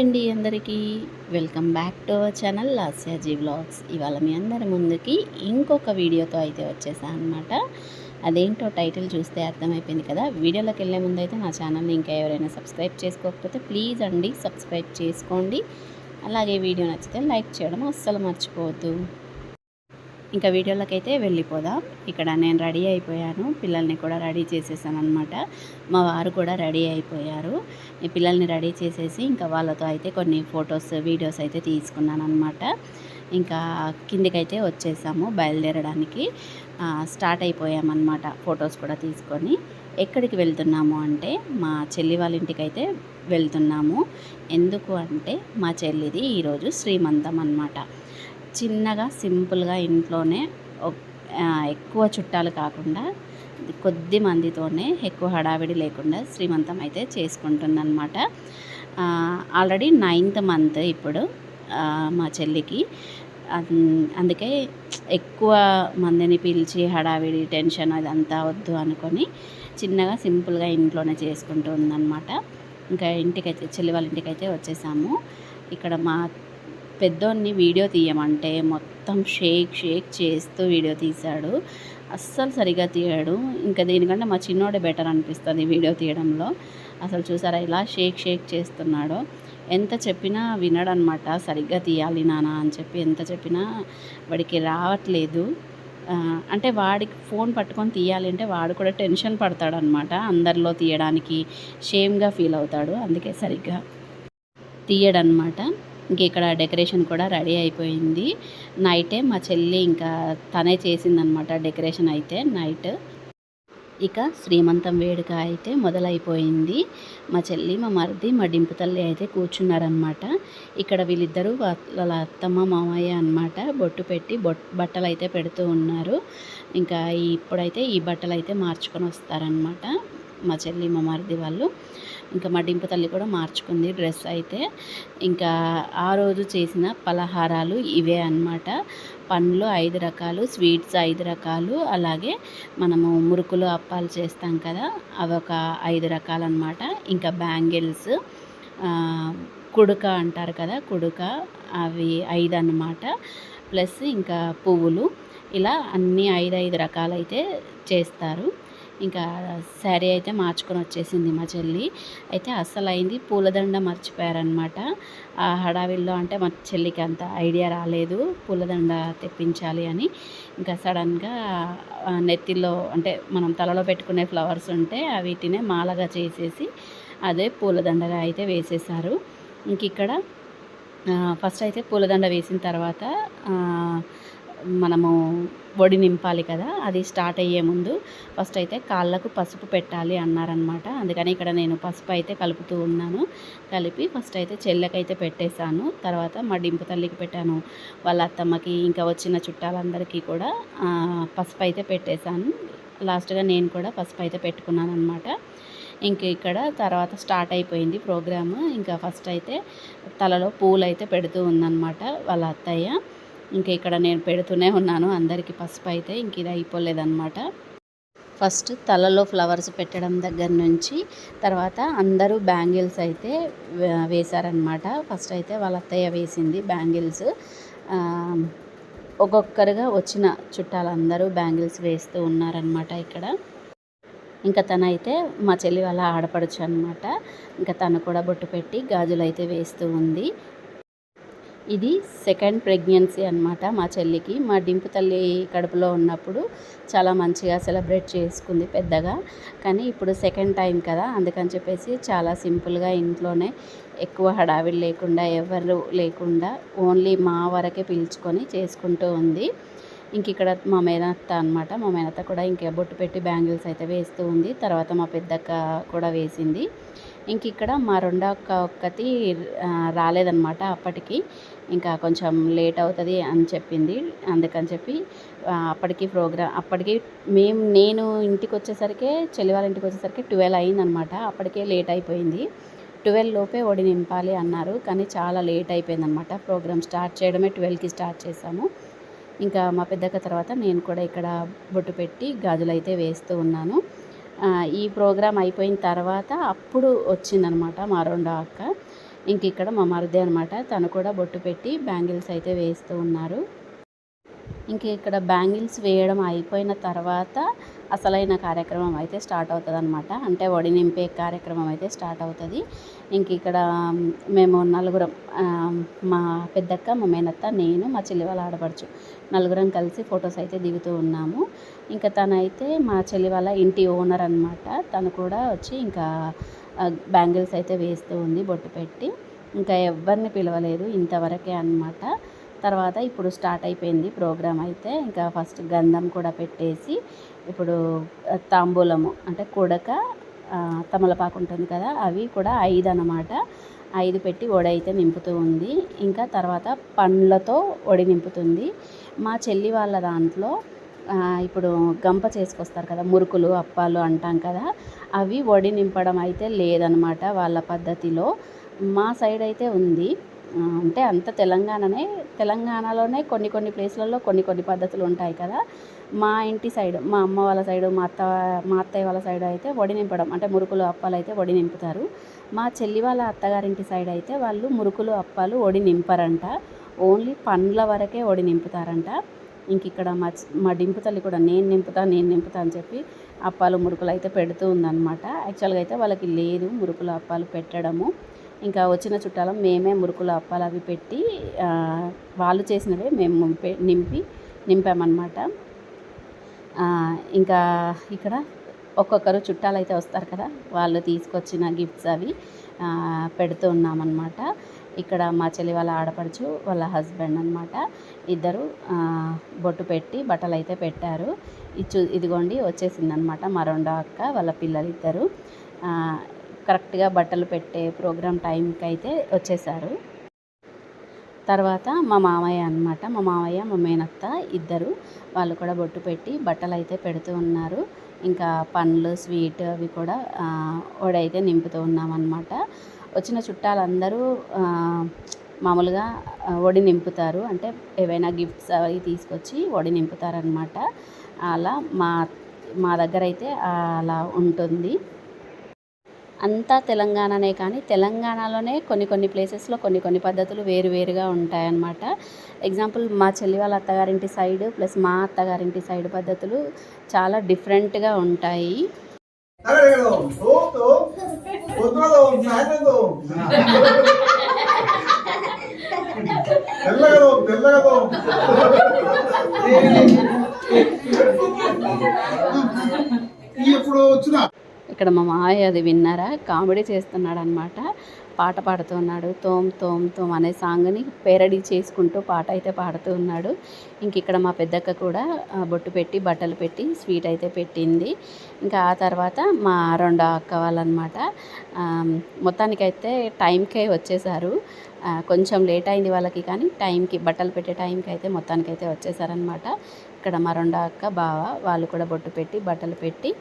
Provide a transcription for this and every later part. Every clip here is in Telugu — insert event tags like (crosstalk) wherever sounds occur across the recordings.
అండి అందరికీ. Welcome back to our channel Lasyaji vlogs. ఇవాళ మీ అందరి ముందుకి ఇంకొక వీడియోతో అయితే వచ్చేసాను అనమాట అదేంటో టైటిల్ చూస్తే అర్థమైపోయింది కదా. వీడియోలోకి వెళ్ళే ముందు అయితే నా ఛానల్ని ఇంకా ఎవరైనా సబ్స్క్రైబ్ చేసుకోకపోతే ప్లీజ్ అండి సబ్స్క్రైబ్ చేసుకోండి. అలాగే వీడియో నచ్చితే లైక్ చేయడం అస్సలు మర్చిపోవద్దు. ఇంకా వీడియోలకైతే వెళ్ళిపోదాం. ఇక్కడ నేను రెడీ అయిపోయాను. పిల్లల్ని కూడా రెడీ చేసేసాను అనమాట మా వారు కూడా రెడీ అయిపోయారు. ఈ పిల్లల్ని రెడీ చేసేసి ఇంకా వాళ్ళతో అయితే కొన్ని ఫొటోస్ వీడియోస్ అయితే తీసుకున్నాను అనమాట ఇంకా కిందికైతే వచ్చేసాము బయలుదేరడానికి. స్టార్ట్ అయిపోయామన్నమాట ఫొటోస్ కూడా తీసుకొని. ఎక్కడికి వెళ్తున్నాము అంటే మా చెల్లి వాళ్ళ ఇంటికి అయితే వెళ్తున్నాము. ఎందుకు అంటే మా చెల్లిది ఈరోజు శ్రీమంతం అన్నమాట. చిన్నగా సింపుల్గా ఇంట్లోనే ఎక్కువ చుట్టాలు కాకుండా కొద్ది మందితోనే ఎక్కువ హడావిడి లేకుండా శ్రీమంతం అయితే చేసుకుంటుందన్నమాట. ఆల్రెడీ నైన్త్ మంత్ ఇప్పుడు మా చెల్లికి. అందుకే ఎక్కువ మందిని పిలిచి హడావిడి టెన్షన్ అదంతా వద్దు అనుకొని చిన్నగా సింపుల్గా ఇంట్లోనే చేసుకుంటూ ఉందన్నమాట. ఇంకా ఇంటికైతే చెల్లి వాళ్ళ ఇంటికైతే వచ్చేసాము. ఇక్కడ మా పెద్దోన్ని వీడియో తీయమంటే మొత్తం షేక్ షేక్ చేస్తూ వీడియో తీశాడు. అస్సలు సరిగా తీయడు. ఇంకా దీనికంటే మా చిన్నోడే బెటర్ అనిపిస్తుంది వీడియో తీయడంలో. అసలు చూసారా ఇలా షేక్ షేక్ చేస్తున్నాడో. ఎంత చెప్పినా వినడనమాట సరిగ్గా తీయాలి నానా అని చెప్పి ఎంత చెప్పినా వాడికి రావట్లేదు. అంటే వాడికి ఫోన్ పట్టుకొని తీయాలి అంటే వాడు కూడా టెన్షన్ పడతాడనమాట. అందరిలో తీయడానికి షేమ్గా ఫీల్ అవుతాడు. అందుకే సరిగ్గా తీయడనమాట. ఇంక ఇక్కడ డెకరేషన్ కూడా రెడీ అయిపోయింది. నైటే మా చెల్లి ఇంకా తనే చేసిందనమాట డెకరేషన్ అయితే నైట్. ఇక శ్రీమంతం వేడుక అయితే మొదలైపోయింది. మా చెల్లి మా మరిది మా డింపు తల్లి అయితే కూర్చున్నారనమాట ఇక్కడ వీళ్ళిద్దరూ వాళ్ళ అత్తమ్మ మామయ్య అన్నమాట బొట్టు పెట్టి బట్టలు అయితే పెడుతూ ఉన్నారు. ఇంకా ఇప్పుడైతే ఈ బట్టలు అయితే మార్చుకొని వస్తారనమాట మా చెల్లి మా మరిది వాళ్ళు. ఇంకా మా డింపు తల్లి కూడా మార్చుకుంది డ్రెస్ అయితే. ఇంకా ఆ రోజు చేసిన పలహారాలు ఇవే అన్నమాట. పండ్లు ఐదు రకాలు స్వీట్స్ ఐదు రకాలు అలాగే మనము మురుకులు అప్పాలు చేస్తాం కదా అవి ఒక ఐదు రకాలు ఇంకా బ్యాంగిల్స్ కుడుక అంటారు కదా కుడుక అవి ఐదు అన్నమాట. ప్లస్ ఇంకా పువ్వులు ఇలా అన్ని ఐదు ఐదు రకాలైతే చేస్తారు. ఇంకా శారీ అయితే మార్చుకొని వచ్చేసింది మా చెల్లి. అయితే అస్సలు అయింది పూలదండ మర్చిపోయారనమాట ఆ హడావిల్లో అంటే మా చెల్లికి అంత ఐడియా రాలేదు. పూలదండ తెప్పించాలి అని. ఇంకా సడన్గా నెత్తిలో అంటే మనం తలలో పెట్టుకునే ఫ్లవర్స్ ఉంటే వీటినే మాలగా చేసేసి అదే పూలదండగా అయితే వేసేసారు ఇంక ఇక్కడ ఫస్ట్ అయితే పూలదండ వేసిన తర్వాత మనము ఒడి నింపాలి కదా అది స్టార్ట్ అయ్యే ముందు ఫస్ట్ అయితే కాళ్ళకు పసుపు పెట్టాలి అన్నారనమాట అందుకని ఇక్కడ నేను పసుపు అయితే కలుపుతూ ఉన్నాను. కలిపి ఫస్ట్ అయితే చెల్లెకైతే పెట్టేశాను. తర్వాత మా డింపు తల్లికి పెట్టాను. వాళ్ళ అత్తమ్మకి ఇంకా వచ్చిన చుట్టాలందరికీ కూడా పసుపు అయితే పెట్టేశాను. లాస్ట్గా నేను కూడా పసుపు అయితే పెట్టుకున్నాను అనమాట ఇంక ఇక్కడ తర్వాత స్టార్ట్ అయిపోయింది ప్రోగ్రామ్. ఇంకా ఫస్ట్ అయితే తలలో పూలు అయితే పెడుతూ ఉందన్నమాట వాళ్ళ అత్తయ్య. ఇంకా ఇక్కడ నేను పెడుతూనే ఉన్నాను. అందరికీ పసుపు అయితే ఇంక ఇది అయిపోలేదన్నమాట. ఫస్ట్ తలలో ఫ్లవర్స్ పెట్టడం దగ్గర నుంచి తర్వాత అందరూ బ్యాంగిల్స్ అయితే వేశారనమాట ఫస్ట్ అయితే వాళ్ళ అత్తయ్య వేసింది బ్యాంగిల్స్. ఒక్కొక్కరుగా వచ్చిన చుట్టాలందరూ బ్యాంగిల్స్ వేస్తూ ఉన్నారనమాట ఇక్కడ. ఇంకా తనైతే మా చెల్లి వాళ్ళ ఆడపడచ్చు అనమాట ఇంకా తను కూడా బొట్టు పెట్టి గాజులు అయితే వేస్తూ ఉంది. ఇది సెకండ్ ప్రెగ్నెన్సీ అనమాట మా చెల్లికి. మా డింపు తల్లి కడుపులో ఉన్నప్పుడు చాలా మంచిగా సెలబ్రేట్ చేసుకుంది పెద్దగా. కానీ ఇప్పుడు సెకండ్ టైం కదా అందుకని చెప్పేసి చాలా సింపుల్గా ఇంట్లోనే ఎక్కువ హడావిడి లేకుండా ఎవరు లేకుండా ఓన్లీ మా వరకే పిలుచుకొని చేసుకుంటూ ఉంది. ఇంక ఇక్కడ మా మేనత్త అనమాట మా మేనత్త కూడా ఇంకా బొట్టు పెట్టి బ్యాంగిల్స్ అయితే వేస్తూ ఉంది. తర్వాత మా పెద్దక్క కూడా వేసింది. ఇంక ఇక్కడ మా రెండో అక్క ఒక్కతి రాలేదనమాట అప్పటికి. ఇంకా కొంచెం లేట్ అవుతుంది అని చెప్పింది. అందుకని చెప్పి అప్పటికి ప్రోగ్రామ్ అప్పటికి మేము నేను ఇంటికి వచ్చేసరికి చెల్లి వాళ్ళ ఇంటికి వచ్చేసరికి ట్వెల్వ్ అయిందనమాట అప్పటికే లేట్ అయిపోయింది. ట్వెల్వ్ లోపే ఒడి నింపాలి అన్నారు. కానీ చాలా లేట్ అయిపోయిందనమాట ప్రోగ్రామ్ స్టార్ట్ చేయడమే ట్వెల్వ్కి స్టార్ట్ చేసాము. ఇంకా మా పెద్దక్క తర్వాత నేను కూడా ఇక్కడ బొట్టు పెట్టి గాజులు అయితే వేస్తూ ఉన్నాను. ఈ ప్రోగ్రామ్ అయిపోయిన తర్వాత అప్పుడు వచ్చిందనమాట మా రెండో అక్క. ఇంక ఇక్కడ మా మరిది అనమాట. తను కూడా బొట్టు పెట్టి బ్యాంగిల్స్ అయితే వేస్తూ ఉన్నారు. ఇంక ఇక్కడ బ్యాంగిల్స్ వేయడం అయిపోయిన తర్వాత అసలైన కార్యక్రమం అయితే స్టార్ట్ అవుతుంది అనమాట అంటే వడి నింపే కార్యక్రమం అయితే స్టార్ట్ అవుతుంది. ఇంక ఇక్కడ మేము నలుగురం మా పెద్దక్క మా మేనత్త నేను మా చెల్లి వాళ్ళ ఆడపడుచు నలుగురం కలిసి ఫొటోస్ అయితే దిగుతూ ఉన్నాము. ఇంకా తనైతే మా చెల్లి వాళ్ళ ఇంటి ఓనర్ అనమాట తను కూడా వచ్చి ఇంకా బ్యాంగిల్స్ అయితే వేస్తూ ఉంది బొట్టు పెట్టి. ఇంకా ఎవరిని పిలవలేదు ఇంతవరకే అన్నమాట. తర్వాత ఇప్పుడు స్టార్ట్ అయిపోయింది ప్రోగ్రామ్ అయితే. ఇంకా ఫస్ట్ గంధం కూడా పెట్టేసి ఇప్పుడు తాంబూలము అంటే కుడక తమలపాకు ఉంటుంది కదా అవి కూడా ఐదు అన్నమాట. ఐదు పెట్టి వడి అయితే నింపుతూ ఉంది. ఇంకా తర్వాత పండ్లతో వడి నింపుతుంది. మా చెల్లి వాళ్ళ దాంట్లో ఇప్పుడు గంప చేసుకొస్తారు కదా మురుకులు అప్పాలు అంటాం కదా అవి వడి నింపడం అయితే లేదనమాట వాళ్ళ పద్ధతిలో. మా సైడ్ అయితే ఉంది. అంటే అంత తెలంగాణనే తెలంగాణలోనే కొన్ని కొన్ని ప్లేస్లలో కొన్ని కొన్ని పద్ధతులు ఉంటాయి కదా. మా ఇంటి సైడ్ మా అమ్మ వాళ్ళ సైడ్ మా అత్త మా అత్తయ్య వాళ్ళ సైడ్ అయితే వడి నింపడం అంటే మురుకులు అప్పాలు అయితే వడి నింపుతారు. మా చెల్లి వాళ్ళ అత్తగారింటి సైడ్ అయితే వాళ్ళు మురుకులు అప్పాలు వడి నింపరంట. ఓన్లీ పండ్ల వరకే వడి నింపుతారంట. ఇంక ఇక్కడ మా మా డింపు తల్లి కూడా నేను నింపుతా నేను నింపుతా అని చెప్పి అప్పాలు మురుకులు అయితే పెడుతూ ఉందన్నమాట. యాక్చువల్గా అయితే వాళ్ళకి లేదు మురుకులు అప్పాలు పెట్టడము. ఇంకా వచ్చిన చుట్టాలం మేమే మురుకులు అప్పాలు అవి పెట్టి వాళ్ళు చేసినవే మేము నింపి నింపామన్నమాట. ఇంకా ఇక్కడ ఒక్కొక్కరు చుట్టాలు అయితే వస్తారు కదా వాళ్ళు తీసుకొచ్చిన గిఫ్ట్స్ అవి పెడుతూ ఉన్నామన్నమాట. ఇక్కడ మా చెల్లి వాళ్ళ ఆడపడుచు వాళ్ళ హస్బెండ్ అనమాట ఇద్దరు బొట్టు పెట్టి బట్టలు అయితే పెట్టారు. ఇచ్చు ఇదిగోండి వచ్చేసింది అనమాట మా రెండో అక్క వాళ్ళ పిల్లలు ఇద్దరు కరెక్ట్గా బట్టలు పెట్టే ప్రోగ్రామ్ టైంకి అయితే వచ్చేసారు. తర్వాత మా మామయ్య అన్నమాట. మా మామయ్య మా మేనత్త ఇద్దరు వాళ్ళు కూడా బొట్టు పెట్టి బట్టలు అయితే పెడుతూ ఉన్నారు. ఇంకా పండ్లు స్వీట్ అవి కూడా ఆ, నింపుతూ ఉన్నామన్నమాట. వచ్చిన చుట్టాలందరూ మామూలుగా వడి నింపుతారు. అంటే ఏవైనా గిఫ్ట్స్ అవి తీసుకొచ్చి వడి నింపుతారనమాట అలా మా మా దగ్గర అయితే అలా ఉంటుంది. అంతా తెలంగాణనే కానీ తెలంగాణలోనే కొన్ని కొన్ని ప్లేసెస్లో కొన్ని కొన్ని పద్ధతులు వేరువేరుగా ఉంటాయన్నమాట. ఎగ్జాంపుల్ మా చెల్లి వాళ్ళ అత్తగారింటి సైడ్ ప్లస్ మా అత్తగారింటి సైడ్ పద్ధతులు చాలా డిఫరెంట్గా ఉంటాయి. ఇప్పుడు వచ్చిన ఇక్కడ మా మావయ్య అది విన్నారా? కామెడీ చేస్తున్నాడు అనమాట పాట పాడుతున్నాడు తోమ్ తోమ్ తోమ్ అనే సాంగ్ని పేరడీ చేసుకుంటూ పాట అయితే పాడుతూ ఉన్నాడు. ఇంక ఇక్కడ మా పెద్దక్క కూడా బొట్టు పెట్టి బట్టలు పెట్టి స్వీట్ అయితే పెట్టింది. ఇంకా ఆ తర్వాత మా రెండో అక్క వాళ్ళనమాట మొత్తానికైతే టైంకే వచ్చేసారు. కొంచెం లేట్ అయింది వాళ్ళకి కానీ టైంకి బట్టలు పెట్టే టైంకి అయితే మొత్తానికైతే వచ్చేసారనమాట ఇక్కడ మా రెండో అక్క బావ వాళ్ళు కూడా బొట్టు పెట్టి బట్టలు పెట్టి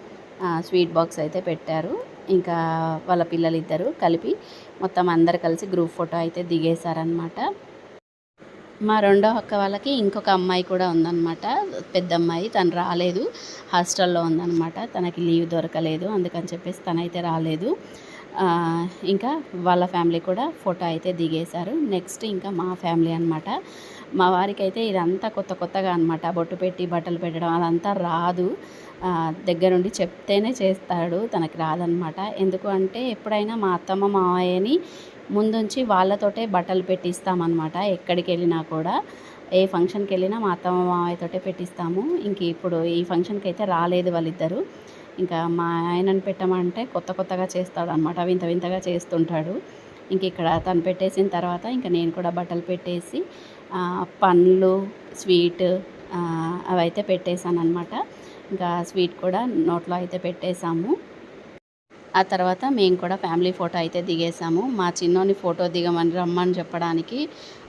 స్వీట్ బాక్స్ అయితే పెట్టారు. ఇంకా వాళ్ళ పిల్లలు ఇద్దరు కలిపి మొత్తం అందరు కలిసి గ్రూప్ ఫోటో అయితే దిగేశారనమాట మా రెండో అక్క వాళ్ళకి ఇంకొక అమ్మాయి కూడా ఉందన్నమాట. పెద్ద అమ్మాయి తను రాలేదు. హాస్టల్లో ఉందన్నమాట. తనకి లీవ్ దొరకలేదు. అందుకని చెప్పేసి తనైతే రాలేదు. ఇంకా వాళ్ళ ఫ్యామిలీ కూడా ఫోటో అయితే దిగేశారు. నెక్స్ట్ ఇంకా మా ఫ్యామిలీ అనమాట మా వారికి అయితే ఇదంతా కొత్త కొత్తగా అనమాట బొట్టు పెట్టి బట్టలు పెట్టడం అదంతా రాదు. దగ్గరుండి చెప్తేనే చేస్తాడు తనకి రాదనమాట. ఎందుకు అంటే ఎప్పుడైనా మా అత్తమ్మ మావయ్యని ముందుంచి వాళ్ళతోటే బట్టలు పెట్టిస్తామన్నమాట ఎక్కడికి వెళ్ళినా కూడా. ఏ ఫంక్షన్కి వెళ్ళినా మా అత్తమ్మ మావయ్యతోటే పెట్టిస్తాము. ఇంక ఇప్పుడు ఈ ఫంక్షన్కి అయితే రాలేదు వాళ్ళిద్దరూ. ఇంకా మా ఆయనను పెట్టమంటే కొత్త కొత్తగా చేస్తాడు అనమాట వింత వింతగా చేస్తుంటాడు. ఇంక ఇక్కడ తను పెట్టేసిన తర్వాత ఇంకా నేను కూడా బట్టలు పెట్టేసి పండ్లు స్వీట్ అవైతే పెట్టేశాను అనమాట ఇంకా స్వీట్ కూడా నోట్లో అయితే పెట్టేశాము. ఆ తర్వాత మేము కూడా ఫ్యామిలీ ఫోటో అయితే దిగేసాము మా చిన్నోని ఫోటో దిగమని రమ్మని చెప్పడానికి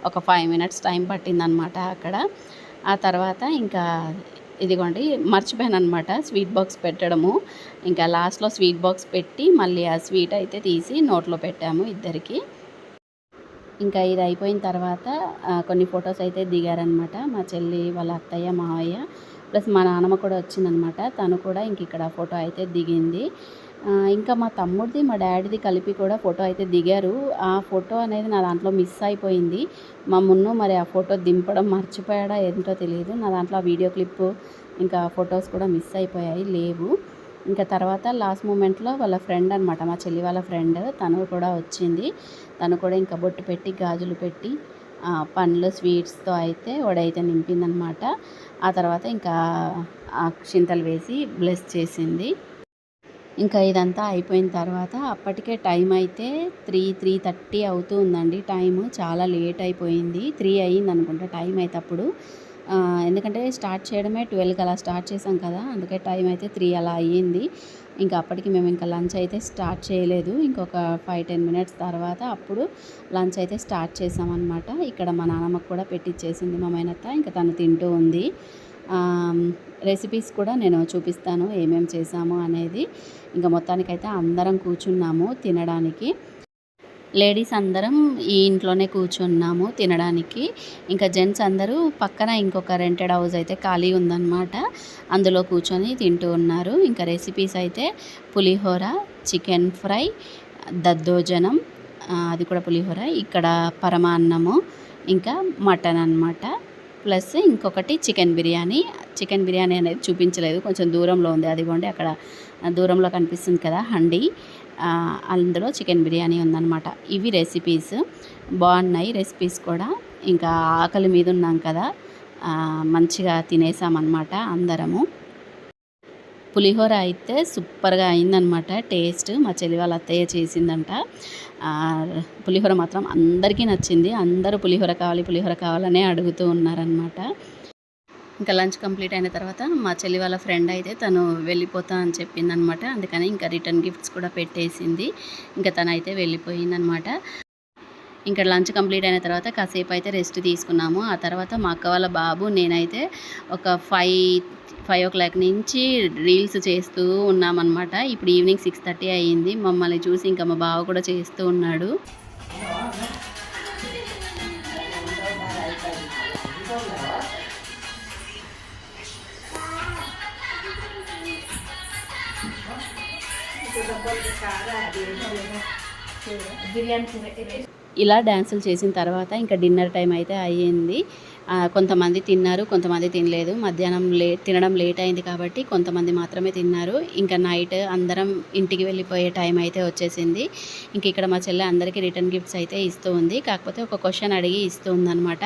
ఒక ఫైవ్ మినిట్స్ టైం పట్టిందనమాట అక్కడ. ఆ తర్వాత ఇంకా ఇదిగోండి మర్చిపోయాను అనమాట స్వీట్ బాక్స్ పెట్టడము. ఇంకా లాస్ట్లో స్వీట్ బాక్స్ పెట్టి మళ్ళీ ఆ స్వీట్ అయితే తీసి నోట్లో పెట్టాము ఇద్దరికి. ఇంకా ఇది అయిపోయిన తర్వాత కొన్ని ఫొటోస్ అయితే దిగారనమాట. మా చెల్లి వాళ్ళ అత్తయ్య మావయ్య ప్లస్ మా నాన్నమ్మ కూడా వచ్చిందనమాట. తను కూడా ఇంక ఇక్కడ ఫోటో అయితే దిగింది. ఇంకా మా తమ్ముడిది మా డాడీది కలిపి కూడా ఫోటో అయితే దిగారు. ఆ ఫోటో అనేది నా దాంట్లో మిస్ అయిపోయింది. మా మున్ను మరి ఆ ఫోటో దింపడం మర్చిపోయాడా ఏంటో తెలియదు. నా దాంట్లో ఆ వీడియో క్లిప్ ఇంకా ఫొటోస్ కూడా మిస్ అయిపోయాయి లేవు. ఇంకా తర్వాత లాస్ట్ మూమెంట్లో వాళ్ళ ఫ్రెండ్ అనమాట మా చెల్లి వాళ్ళ ఫ్రెండ్ తను కూడా వచ్చింది. తను కూడా ఇంకా బొట్టు పెట్టి గాజులు పెట్టి పండ్లు స్వీట్స్తో అయితే వడైతే నింపిందనమాట ఆ తర్వాత ఇంకా చింతలు వేసి బ్లెస్ చేసింది. ఇంకా ఇదంతా అయిపోయిన తర్వాత అప్పటికే టైం అయితే త్రీ త్రీ థర్టీ అవుతూ ఉందండి టైము. చాలా లేట్ అయిపోయింది. త్రీ అయ్యింది అనుకుంటా టైం అయితే అప్పుడు. ఎందుకంటే స్టార్ట్ చేయడమే ట్వెల్వ్కి అలా స్టార్ట్ చేసాం కదా అందుకే టైం అయితే త్రీ అలా అయ్యింది. ఇంకా అప్పటికి మేము ఇంకా లంచ్ అయితే స్టార్ట్ చేయలేదు. ఇంకొక ఫైవ్ టెన్ మినిట్స్ తర్వాత అప్పుడు లంచ్ అయితే స్టార్ట్ చేసామన్నమాట ఇక్కడ మా నాన్నమ్మకు కూడా పెట్టిచ్చేసింది మా మేనత్త. ఇంకా తను తింటూ ఉంది. రెసిపీస్ కూడా నేను చూపిస్తాను ఏమేమి చేసాము అనేది. ఇంకా మొత్తానికైతే అందరం కూర్చున్నాము తినడానికి. లేడీస్ అందరం ఈ ఇంట్లోనే కూర్చున్నాము తినడానికి. ఇంకా జెంట్స్ అందరూ పక్కన ఇంకొక రెంటెడ్ హౌస్ అయితే ఖాళీ ఉందన్నమాట. అందులో కూర్చొని తింటూ ఉన్నారు. ఇంకా రెసిపీస్ అయితే పులిహోర చికెన్ ఫ్రై దద్దోజనం అది కూడా పులిహోర ఇక్కడ పరమాన్నము ఇంకా మటన్ అన్నమాట. ప్లస్ ఇంకొకటి చికెన్ బిర్యానీ. చికెన్ బిర్యానీ అనేది చూపించలేదు. కొంచెం దూరంలో ఉంది. అదిగోండి అక్కడ దూరంలో కనిపిస్తుంది కదా హండీ. అందులో చికెన్ బిర్యానీ ఉందన్నమాట. ఇవి రెసిపీస్ బాగున్నాయి రెసిపీస్ కూడా. ఇంకా ఆకలి మీద ఉన్నాం కదా. మంచిగా తినేసామన్నమాట అందరము. పులిహోర అయితే సూపర్గా అయిందనమాట టేస్ట్ మా చెల్లి వాళ్ళ అత్తయ్య చేసిందంట. పులిహోర మాత్రం అందరికీ నచ్చింది. అందరూ పులిహోర కావాలి పులిహోర కావాలనే అడుగుతూ ఉన్నారనమాట ఇంకా లంచ్ కంప్లీట్ అయిన తర్వాత మా చెల్లి వాళ్ళ ఫ్రెండ్ అయితే తను వెళ్ళిపోతా అని చెప్పింది అనమాట అందుకని ఇంకా రిటర్న్ గిఫ్ట్స్ కూడా పెట్టేసింది. ఇంకా తను అయితే వెళ్ళిపోయిందనమాట. ఇంకా లంచ్ కంప్లీట్ అయిన తర్వాత కాసేపు అయితే రెస్ట్ తీసుకున్నాము. ఆ తర్వాత మా అక్క వాళ్ళ బాబు నేనైతే ఒక ఫైవ్ ఫైవ్ ఓ క్లాక్ నుంచి రీల్స్ చేస్తూ ఉన్నామన్నమాట ఇప్పుడు ఈవినింగ్ సిక్స్ థర్టీ అయ్యింది. మమ్మల్ని చూసి ఇంకా మా బావ కూడా చేస్తూ ఉన్నాడు. ఇలా డ్యాన్సులు చేసిన తర్వాత ఇంకా డిన్నర్ టైం అయితే అయ్యింది. కొంతమంది తిన్నారు కొంతమంది తినలేదు. మధ్యాహ్నం లేట్ తినడం లేట్ అయింది కాబట్టి కొంతమంది మాత్రమే తిన్నారు. ఇంకా నైట్ అందరం ఇంటికి వెళ్ళిపోయే టైం అయితే వచ్చేసింది. ఇంక ఇక్కడ మా చెల్లె అందరికీ రిటర్న్ గిఫ్ట్స్ అయితే ఇస్తూ ఉంది. కాకపోతే ఒక క్వశ్చన్ అడిగి ఇస్తూ ఉందన్నమాట.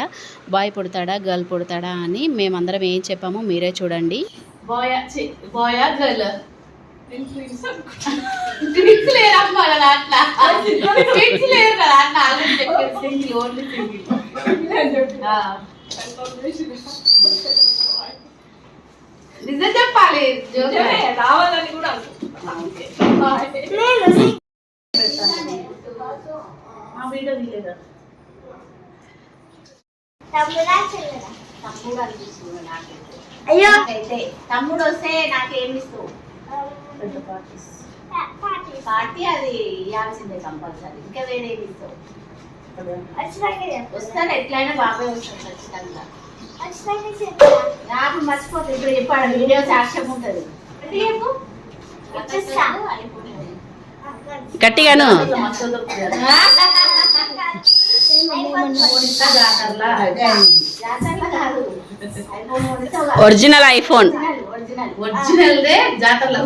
బాయ్ పుడతాడా గర్ల్ పుడతాడా అని మేమందరం ఏం చెప్పామో మీరే చూడండి. Bye boy girl? ట్విన్స్ లేరు అమ్మ దాంట్లో అట్లా ట్విన్స్ లేరు కదా అట్లా ఆల్రెడీ చెప్పారు సింగిల్ ఓన్లీ సింగిల్ నిజం చెప్పాలి రావాలని కూడా మా వీడియో తీయలేదా తమ్ముడు అనిపిస్తుంది నాకైతే అయ్యో. తమ్ముడు వస్తే నాకేమి పెద్ద పార్టీస్. పార్టీ అది ఇవ్వాల్సిందే కంపల్సరీ. ఇంకా వేరే ఏమి ఇస్తావు? వస్తాను ఎట్లయినా బాబాయ్ వస్తాను ఖచ్చితంగా. నాకు మర్చిపోతుంది ఇప్పుడు చెప్పాడు వీడియో సాక్ష్యం ఉంటుంది. గట్టిగాను. Original iPhone original. దే జాతరలో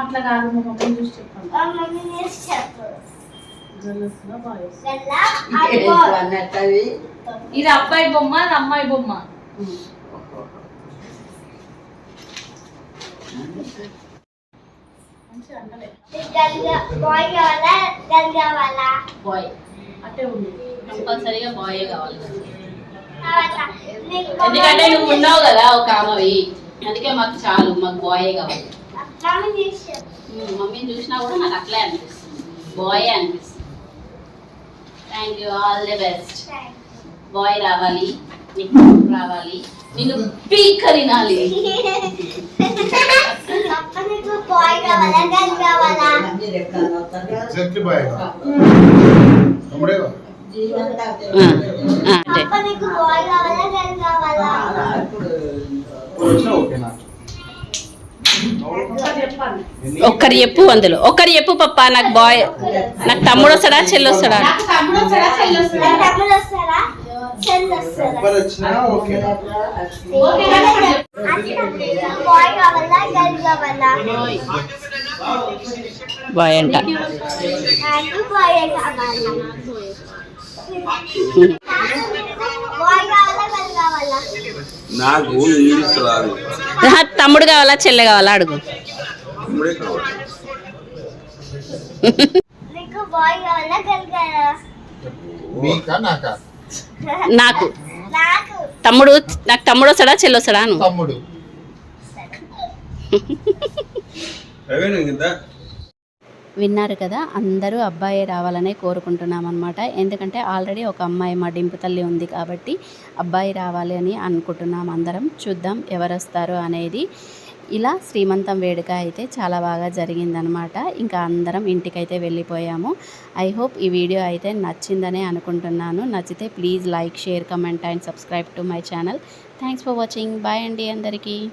అట్లా కాదు మా మమ్మీ చూసి చెప్పండి ఇది అబ్బాయి బొమ్మ అది అమ్మాయి బొమ్మ మంచిగా అంటలే బాయ్ కావాలా గర్ల్ కావాలా బాయ్ అట్టే ఉంది కంపల్సరీగా బాయ్ కావాలి ఎందుకంటే నువ్వు ఉన్నావు కదా ఒక అమ్మవి అందుకే మాకు చాలు మాకు బాయే కావాలి. మమ్మీని చూసినా కూడా నాకు అట్లే అనిపిస్తుంది. బాయ్ అనిపిస్తుంది. Thank you all the best bye రావాలి నీకు రావాలి. నిన్ను పీకరినాలి అప్ప (laughs) బాయ్ కావాలా గర్ల్ కావాలా ఎగ్జాక్ట్లీ బాయ్ తమ్ముడేగా ఆ, ఆ, అంటే అప్ప నీకు బాయ్ కావాలా గర్ల్ కావాలా వచ్చినా ఓకేనా ఒక్కరు చెప్పు అందులో. ఒక్కరు చెప్పు పప్ప నాకు బాయ్ నాకు తమ్ముడు వస్తాడా చెల్లి వస్తాడా? నాకు తమ్ముడు వస్తాడా చెల్లి వస్తాడా? బాయ్ అంట నాకు ఇంగ్లీష్ రాదు. తమ్ముడు కావాలా చెల్లె కావాలా అడుగు. తమ్ముడే కావాలి. నీకు బాయ్ కావాలా గర్ల్ కావాలా? మీకా నాకా నాకు? నాకు. తమ్ముడు నాకు తమ్ముడు వస్తాడా చెల్లి వస్తాడా అను? తమ్ముడు. విన్నారు కదా అందరూ అబ్బాయి రావాలనే కోరుకుంటున్నాం అనమాట ఎందుకంటే ఆల్రెడీ ఒక అమ్మాయి మా డింపు తల్లి ఉంది కాబట్టి అబ్బాయి రావాలి అని అనుకుంటున్నాం అందరం. చూద్దాం ఎవరు వస్తారు అనేది. ఇలా శ్రీమంతం వేడుక అయితే చాలా బాగా జరిగిందనమాట. ఇంకా అందరం ఇంటికైతే వెళ్ళిపోయాము. ఐ హోప్ ఈ వీడియో అయితే నచ్చిందనే అనుకుంటున్నాను. నచ్చితే please like share comment and subscribe to my channel. Thanks for watching bye అండి అందరికీ.